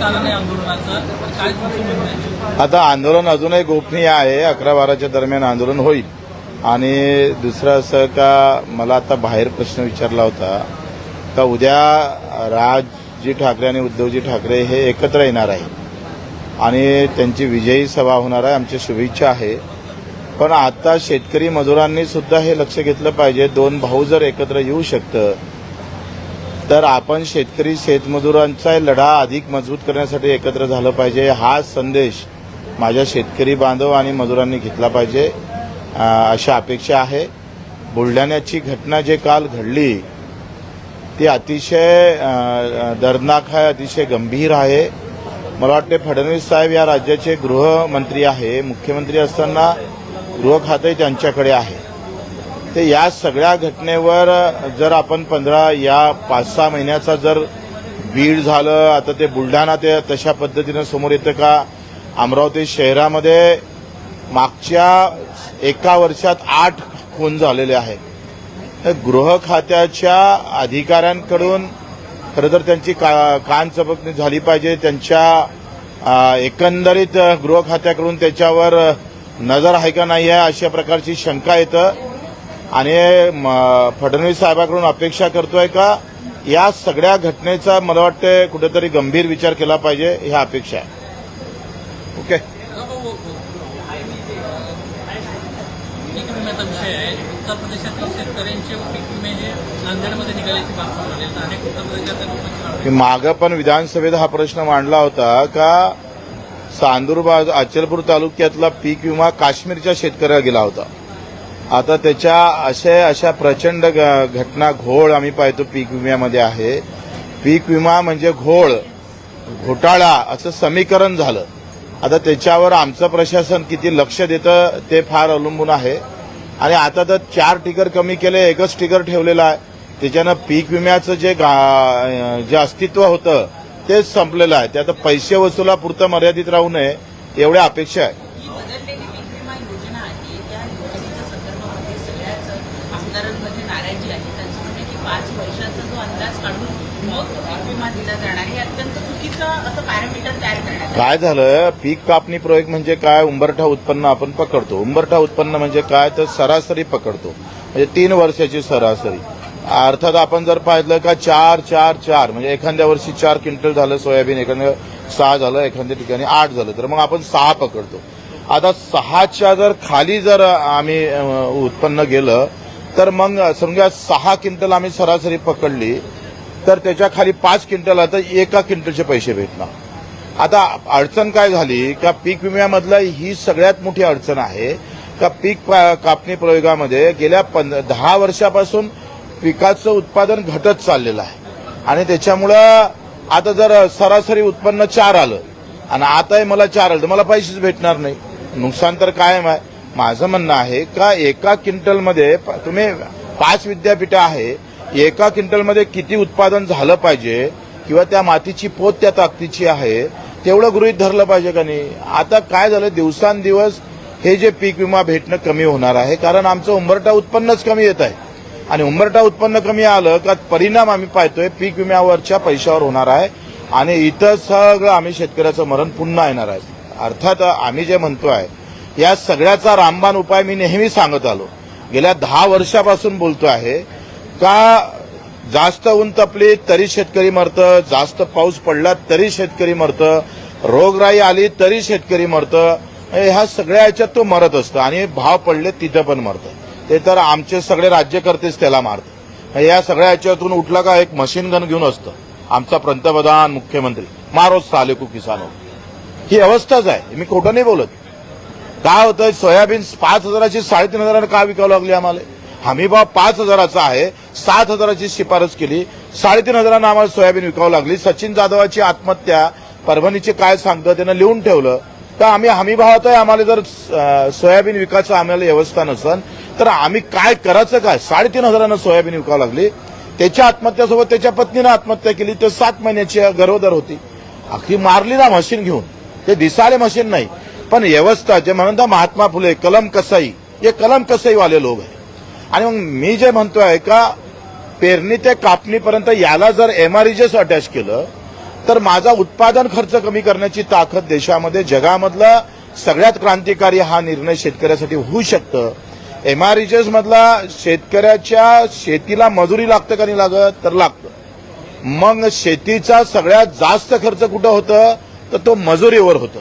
कारण आहे आंदोलनाचं काय तुमचं म्हणणं आहे? आता आंदोलन अजूनही गोपनीय आहे. अकरा बाराच्या दरम्यान आंदोलन होईल. आणि दुसरं असं का मला आता बाहेर प्रश्न विचारला होता का उद्या राजजी ठाकरे आणि उद्धवजी ठाकरे हे एकत्र येणार आहे आणि त्यांची विजयी सभा होणार आहे आमची शुभेच्छा आहे. पण आता शेतकरी मजुरांनी सुद्धा हे लक्ष घेतलं पाहिजे. दोन भाऊ जर एकत्र येऊ शकतं तर आपण शेतकरी शेतमजुरांचा लढा अधिक मजबूत करण्यासाठी एकत्र झालं पाहिजे. हा संदेश माझ्या शेतकरी बांधव आणि मजुरांनी घेतला पाहिजे. अशी अशा अपेक्षा आहे. बुलढाण्याची घटना जे काल घडली ती अतिशय दर्दनाक आहे अतिशय गंभीर आहे. मला वाटते फडणवीस साहेब या राज्याचे गृहमंत्री आहे. मुख्यमंत्री असताना गृह त्यांच्याकडे आहे. ते या सगळ्या घटनेवर जर आपण पंधरा या पाच सहा महिन्याचा जर बीड झालं आता ते बुलढाणा ते तशा पद्धतीनं समोर येतं का? अमरावती शहरामध्ये मागच्या एका वर्षात आठ खून झालेले आहेत. तर गृह खात्याच्या अधिकाऱ्यांकडून खरं तर त्यांची का कान चपकणी झाली पाहिजे. त्यांच्या एकंदरीत गृह खात्याकडून त्याच्यावर नजर आहे का नाही आहे अशा प्रकारची शंका येतं. आणि फडणवीस साहेबांकडून अपेक्षा करतोय का या सगळ्या घटनेचा मला वाटतं कुठेतरी गंभीर विचार केला पाहिजे ह्या अपेक्षा आहे. ओके? उत्तर प्रदेशातील शेतकऱ्यांचे पीक विमे हे नांदेडमध्ये निघाल्याची बातमी अनेक उत्तर प्रदेशातील मागं पण विधानसभेत हा प्रश्न मांडला होता का चांदूरबाज अचलपूर तालुक्यातला पीक विमा काश्मीरच्या शेतकऱ्याला गेला होता. आता त्याच्या अशा अशा प्रचंड घटना घोळ आम्ही पाहतो पीक विम्यामध्ये आहे. पीक विमा म्हणजे घोळ घोटाळा असं समीकरण झालं. आता त्याच्यावर आमचं प्रशासन किती लक्ष देतं ते फार अवलंबून आहे. आणि आता तर चार टिकर कमी केले एकच टिकर ठेवलेलं आहे. त्याच्यानं पीक विम्याचं जे गा- जे अस्तित्व होतं तेच संपलेलं आहे. ते आता पैसे वसुलापुरतं मर्यादित राहू नये एवढ्या अपेक्षा आहे ही बदललेली पीक विमा योजना आहे त्या योजनेच्या संदर्भामध्ये सगळ्याच आमदारांमध्ये नाराजी आहे त्यांचं म्हणणं आहे की पाच वर्षाचा जो अंदाज काढून मग तो पीक विमा दिला जाणार हे अत्यंत चुकीचं असं पॅरामीटर तयार करण्यात आलं काय झालं पीक कापणी प्रयोग म्हणजे काय? उंबरठा उत्पन्न आपण पकडतो. उंबरठा उत्पन्न म्हणजे काय? तर सरासरी पकडतो. म्हणजे तीन वर्षाची सरासरी. अर्थात आपण जर पाहिलं का चार चार चार म्हणजे एखाद्या वर्षी चार क्विंटल झालं सोयाबीन एखाद्या सहा झालं एखाद्या ठिकाणी आठ झालं तर मग आपण सहा पकडतो. आता सहाच्या जर खाली जर आम्ही उत्पन्न गेलं तर मग समजा सहा क्विंटल आम्ही सरासरी पकडली तर त्याच्याखाली पाच क्विंटल तर एका क्विंटलचे पैसे भेटणार. आता अडचण काय झाली? का पीक विम्यामधलं ही सगळ्यात मोठी अडचण आहे. का पीक पा- कापणी प्रयोगामध्ये गेल्या पंध- दहा वर्षापासून पिकाचं उत्पादन घटत चाललेलं आहे. आणि त्याच्यामुळं आता जर सरासरी उत्पन्न चार आलं आणि आताही मला चार आलं तर मला पैसेच भेटणार नाही. नुकसान तर कायम आहे. माझं म्हणणं आहे का एका क्विंटलमध्ये प- तुम्ही पाच विद्यापीठं आहे एका क्विंटलमध्ये किती उत्पादन झालं पाहिजे किंवा त्या मातीची पोत त्या ताकदीची आहे तेवढं गृहित धरलं पाहिजे का नाही? आता काय झालं? दिवसांदिवस हे जे पीक विमा भेटणं कमी होणार आहे. कारण आमचं उंबरटा उत्पन्नच कमी येत आहे. आणि उंबरटा उत्पन्न कमी आलं का परिणाम आम्ही पाहतोय पीक विम्यावरच्या पैशावर होणार आहे. आणि इथं सगळं आम्ही शेतकऱ्याचं मरण पुन्हा येणार आहे. अर्थात आम्ही जे म्हणतो आहे या सगळ्याचा रामबाण उपाय मी नेहमी सांगत आलो. गेल्या दहा वर्षापासून बोलतो आहे का जास्त ऊन तपली तरी शेतकरी मरतं जास्त पाऊस पडला तरी शेतकरी मरतं रोगराई आली तरी शेतकरी मरतं ह्या सगळ्या याच्यात तो मरत असतो आणि भाव पडले तिथं पण मरतं. ते तर आमचे सगळे राज्यकर्तेच त्याला मारतात. या सगळ्या याच्यातून उठला का एक मशीन गन घेऊन असतं. आमचा पंतप्रधान मुख्यमंत्री मारो सालेकू किसानो. ही अवस्थाच आहे. मी खोटं नाही बोलत. काय होतं सोयाबीन पाच हजाराची साडेतीन हजारानं का विकावं लागली आम्हाला? हमीभाव पाच हजाराचा आहे. सात हजाराची शिफारस केली. साडेतीन हजारानं आम्हाला सोयाबीन विकावं लागली. सचिन जाधवाची आत्महत्या परभणीचे काय सांगतं त्यानं लिहून ठेवलं. तर आम्ही हमीभावात आहे आम्हाला जर सोयाबीन विकायचं आम्हाला व्यवस्था नसन तर आम्ही काय करायचं काय? साडेतीन हजारानं सोयाबीन विकावं लागली. त्याच्या आत्महत्यासोबत त्याच्या पत्नीनं आत्महत्या केली. तर सात महिन्याची गरोदर होती. अगदी मारली ना मशीन घेऊन. ते दिसाले मशीन नाही. पण व्यवस्था जे म्हणतात महात्मा फुले कलम कसाई हे कलम कसाईवाले लोक आहे आणि मग मी जे म्हणतोय का पेरणी ते कापणीपर्यंत याला जर एमआरईजेस अटॅच केलं तर माझा उत्पादन खर्च कमी करण्याची ताकद देशामध्ये जगामधला सगळ्यात क्रांतिकारी हा निर्णय शेतकऱ्यासाठी होऊ शकतं. एमआरईजेस मधला शेतकऱ्याच्या शेतीला मजुरी लागतं का नाही लागत? तर लागतं. मग शेतीचा सगळ्यात जास्त खर्च कुठं होतं? तर तो मजुरीवर होतं.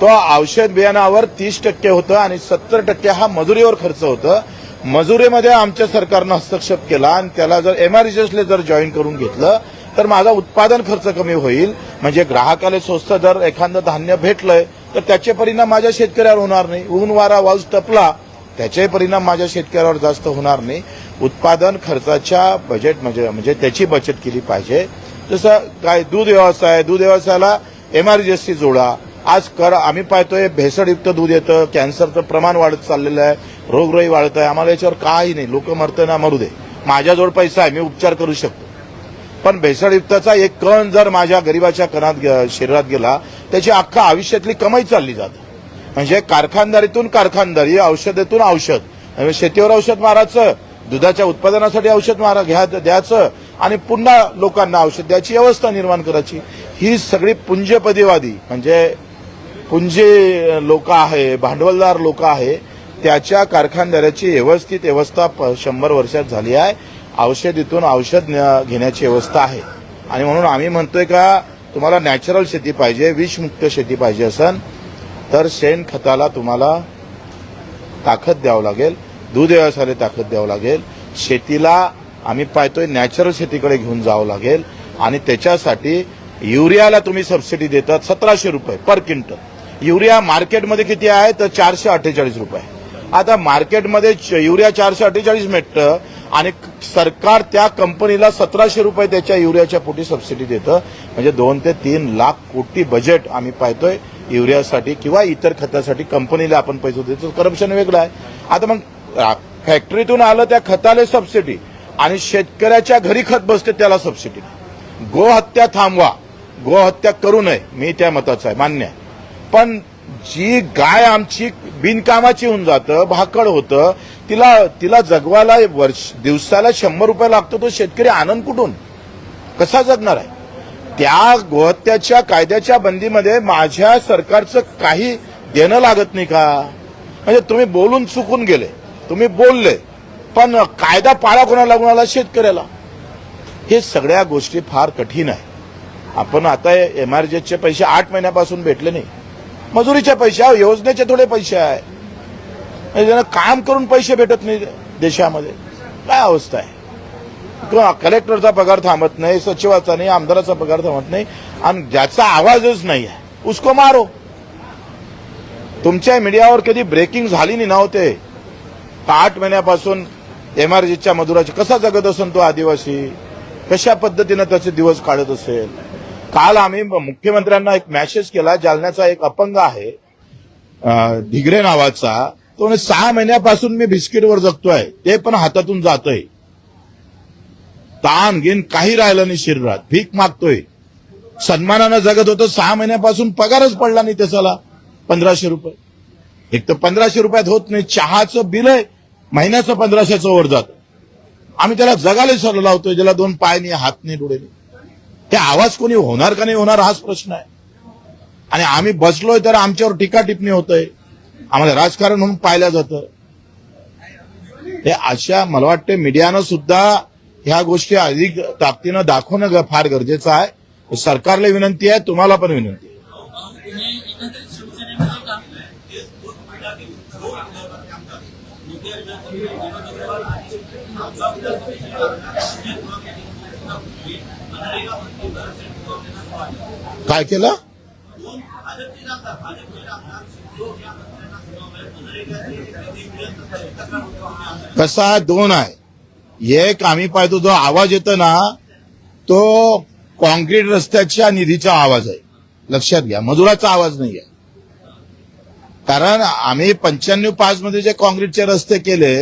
तो औषध बियाणावर तीस टक्के होतं आणि सत्तर टक्के हा मजुरीवर खर्च होतं. मजुरीमध्ये आमच्या सरकारनं हस्तक्षेप केला आणि त्याला जर एमआरजीएसले जर जॉईन करून घेतलं तर माझा उत्पादन खर्च कमी होईल. म्हणजे ग्राहकाला स्वस्त जर एखादं धान्य भेटलंय तर त्याचे परिणाम माझ्या शेतकऱ्यावर होणार नाही. ऊन वारा वाज टपला त्याचे परिणाम माझ्या शेतकऱ्यावर जास्त होणार नाही. उत्पादन खर्चाच्या बजेट म्हणजे म्हणजे त्याची बचत केली पाहिजे. जसं काय दूध व्यवसाय दूध व्यवसायाला एमआरजीएसटी जोडा. आज कर आम्ही पाहतोय भेसळयुक्त दूध येतं कॅन्सरचं प्रमाण वाढत चाललेलं आहे. रोगराई वाढत आहे. आम्हाला याच्यावर काही नाही. लोक मरतं ना मरू दे. माझ्याजवळ पैसा आहे. मी उपचार करू शकतो. पण भेसळयुक्ताचा एक कण जर माझ्या गरिबाच्या कणात शरीरात गेला त्याची अख्खा आयुष्यातली कमाई चालली जाते. म्हणजे कारखानदारीतून कारखानदारी औषधातून औषध. शेतीवर औषध मारायचं दुधाच्या उत्पादनासाठी औषध मारा घ्या द्यायचं. आणि पुन्हा लोकांना औषध द्यायची व्यवस्था निर्माण करायची. ही सगळी पुंजपदीवादी म्हणजे पुंजे लोक आहे भांडवलदार लोक आहे त्याच्या कारखानदाराची व्यवस्थित व्यवस्था प- शंभर वर्षात झाली आहे. औषधीतून औषध न- घेण्याची व्यवस्था आहे. आणि म्हणून आम्ही म्हणतोय का तुम्हाला नॅचरल शेती पाहिजे विषमुक्त शेती पाहिजे असन तर शेणखताला तुम्हाला ताकद द्यावं लागेल दूध व्यवसायाला ताकद द्यावं लागेल. शेतीला आम्ही पाहतोय नॅचरल शेतीकडे घेऊन जावं लागेल. आणि त्याच्यासाठी युरियाला तुम्ही सबसिडी देतात सतराशे रुपये पर क्विंटल युरिया मार्केटमध्ये किती आहे तर चारशे अठ्ठेचाळीस रुपये. आता मार्केटमध्ये च- युरिया चारशे अठ्ठेचाळीस मिळतं आणि सरकार त्या कंपनीला सतराशे रुपये त्याच्या युरियाच्या पोटी सबसिडी देतं. म्हणजे दोन ते तीन लाख कोटी बजेट आम्ही पाहतोय युरियासाठी किंवा इतर खतासाठी कंपनीला आपण पैसे देतो. करप्शन वेगळं आहे. आता मग फॅक्टरीतून आलं त्या खताला सबसिडी आणि शेतकऱ्याच्या घरी खत बसते त्याला सबसिडी गोहत्या थांबवा. गोहत्या करू नये. मी त्या मताचा आहे. मान्य आहे. पण जी गाय आमची बिनकामाची होऊन जातं भाकड होतं तिला तिला जगवायला वर्ष दिवसाला शंभर रुपये लागतो तो शेतकरी आनंद कुठून? कसा जगणार आहे? त्या गोहत्याच्या कायद्याच्या बंदीमध्ये माझ्या सरकारचं काही देणं लागत नाही का? म्हणजे तुम्ही बोलून चुकून गेले तुम्ही बोलले पण कायदा पाळा कोणाला कोणाला शेतकऱ्याला. हे सगळ्या गोष्टी फार कठीण आहे. आपण आता एमआरजेचे पैसे आठ महिन्यापासून भेटले नाही. मजुरीचे पैसे आहे योजनेचे थोडे पैसे आहे. म्हणजे त्यांना काम करून पैसे भेटत नाही देशामध्ये काय अवस्था आहे? किंवा कलेक्टरचा पगार थांबत नाही सचिवाचा नाही आमदाराचा पगार थांबत नाही आणि ज्याचा आवाजच नाही आहे उसको मारो. तुमच्या मीडियावर कधी ब्रेकिंग झाली नाही नव्हते हो आठ महिन्यापासून एमआरजीच्या मजुराची कसा जगत असेल तो आदिवासी? कशा पद्धतीनं त्याचे दिवस काढत असेल? काल आम्ही मुख्यमंत्र्यांना एक मॅसेज केला जालन्याचा एक अपंग आहे ढिगरे नावाचा. तो सहा महिन्यापासून मी बिस्किटवर जगतोय ते पण हातातून जातोय. ताण घेऊन काही राहिलं नाही शरीरात भीक मागतोय. सन्मानानं जगत होतं सहा महिन्यापासून पगारच पडला नाही त्याच्याला पंधराशे रुपये. एक तर पंधराशे रुपयात होत नाही चहाचं बिल आहे महिन्याचं पंधराशेचं वर जात. आम्ही त्याला जगाले सर लावतोय ज्याला दोन पाय नाही हात नाही डोळे नाही. ते आवाज कोणी होणार का नाही होणार हाच प्रश्न आहे. आणि आम्ही बसलोय तर आमच्यावर टीका टिप्पणी होतंय. आम्हाला राजकारण म्हणून पाहिलं जातं. हे अशा मला वाटते मीडियानं सुद्धा ह्या गोष्टी अधिक ताकदीनं दाखवणं फार गरजेचं आहे. सरकारला विनंती आहे तुम्हाला पण विनंती आहे. काय केलं? कसा आहे? दोन आहे. एक आम्ही पाहतो जो आवाज येतो ना तो कॉन्क्रीट रस्त्याच्या निधीचा आवाज आहे. लक्षात घ्या मजुराचा आवाज नाही आहे कारण आम्ही पंच्याण्णव पाच मध्ये जे कॉन्क्रीटचे रस्ते केले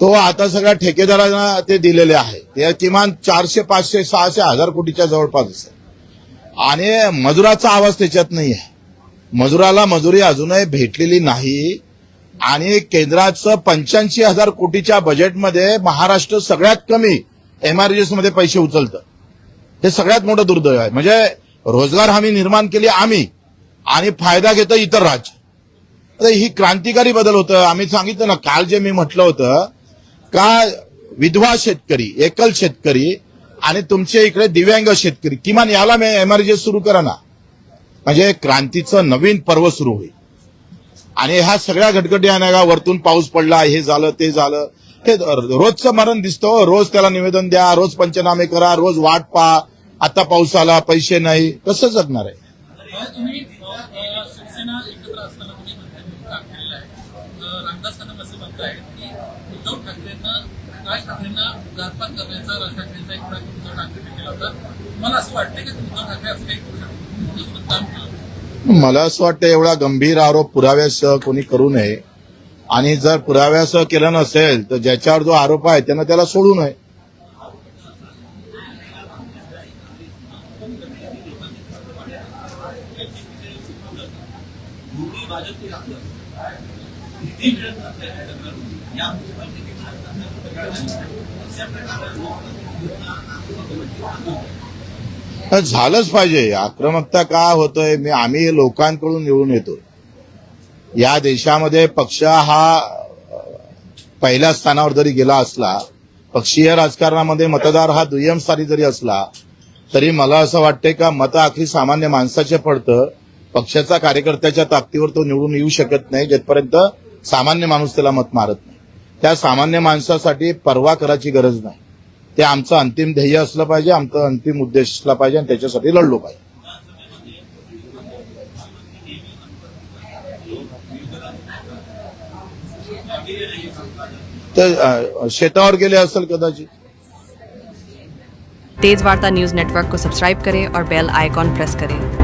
तो आता सगळ्या ठेकेदारांना ते दिलेले आहे. ते किमान चारशे पाचशे सहाशे हजार कोटीच्या जवळपास असेल आणि मजुराचा आवाज त्याच्यात नाही आहे मजुराला मजुरी अजूनही भेटलेली नाही. आणि केंद्राचं पंच्याऐंशी हजार कोटीच्या बजेटमध्ये महाराष्ट्र सगळ्यात कमी एमआरजीएसमध्ये पैसे उचलतं. हे सगळ्यात मोठं दुर्दैव आहे. म्हणजे रोजगार हमी निर्माण केली आम्ही आणि फायदा घेतं इतर राज्य. ही क्रांतिकारी बदल होतं. आम्ही सांगितलं ना काल जे मी म्हटलं होतं का विधवा शेतकरी एकल शेतकरी आणि तुमच्या इकडे दिव्यांग शेतकरी किमान याला मी एमआरजीएस सुरू करा ना. म्हणजे क्रांतीचं नवीन पर्व सुरू होईल. आणि ह्या सगळ्या घटघटी आहे वरतून पाऊस पडला हे झालं ते झालं. हे रोजचं मरण दिसतं रोज त्याला निवेदन द्या रोज पंचनामे करा रोज वाट पहा आता पाऊस आला पैसे नाही कसं जगणार आहे. शिवसेना एकत्र असताना उद्धव ठाकरेंना राज ठाकरेंना घातपात करण्याचा राज ठाकरेंचा एक प्रयत्न उद्धव ठाकरेंनी केला होता. मला असं वाटतं की उद्धव ठाकरे असं काही करू शकतो मला असं वाटतं एवढा गंभीर आरोप पुराव्यासह कोणी करू नये. आणि जर पुराव्यासह केलं नसेल तर ज्याच्यावर जो आरोप आहे त्यानं त्याला सोडू नये. झालंच पाहिजे. आक्रमकता का होतोय? मी आम्ही लोकांकडून निवडून येतो. या देशामध्ये पक्ष हा पहिल्या स्थानावर जरी गेला असला पक्षीय राजकारणामध्ये मतदार हा दुय्यम स्थानी जरी असला तरी मला असं वाटतंय का मत आखरी सामान्य माणसाचे पडतं. पक्षाचा कार्यकर्त्याच्या ताकदीवर तो निवडून येऊ शकत नाही जेथपर्यंत सामान्य माणूस त्याला मत मारत नाही. त्या सामान्य माणसासाठी पर्वा करायची गरज नाही. ते आमचं अंतिम ध्येय असलं पाहिजे आमचा अंतिम उद्देश असला पाहिजे आणि त्याच्यासाठी लढलो पाहिजे. तर शेतावर गेले असेल कदाचित. तेज वार्ता न्यूज नेटवर्क को सब्सक्राइब करें और बेल आइकॉन प्रेस करें।